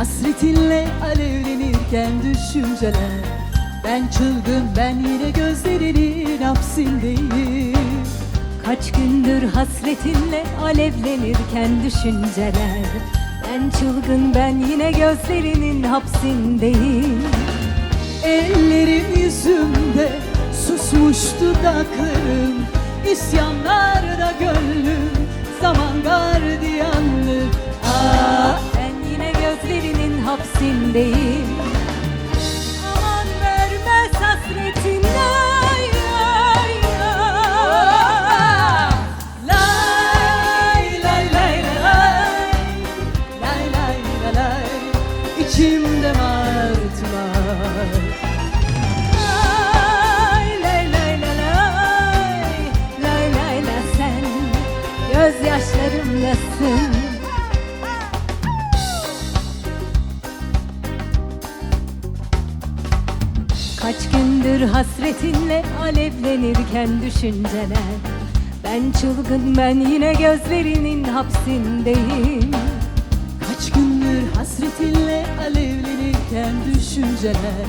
Hasretinle alevlenirken düşünceler. Ben çılgın ben yine gözlerinin hapsindeyim. Kaç gündür hasretinle alevlenirken düşünceler. Ben çılgın ben yine gözlerinin hapsindeyim. Ellerim yüzümde susmuş dudaklarım. İsyanlarda gönlüm Lay lay lay lay İçimde la sen. Gözyaşlarımdasın Kaç gündür hasretinle alevlenirken düşünceler. Ben çılgın ben yine gözlerinin hapsindeyim. Kaç gündür hasretinle alevlenirken düşünceler.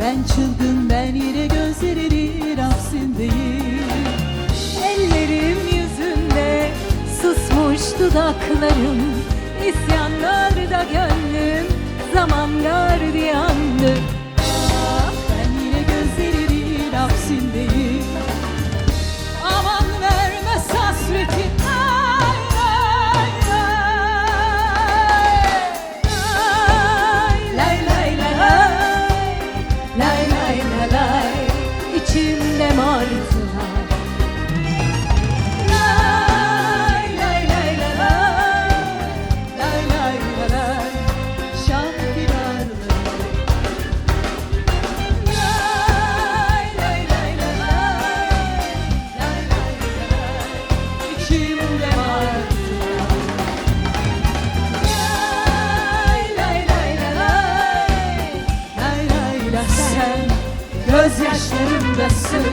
Ben çılgın ben yine gözlerinin hapsindeyim. Ellerim yüzünde susmuş dudaklarım Gözyaşlarımdasın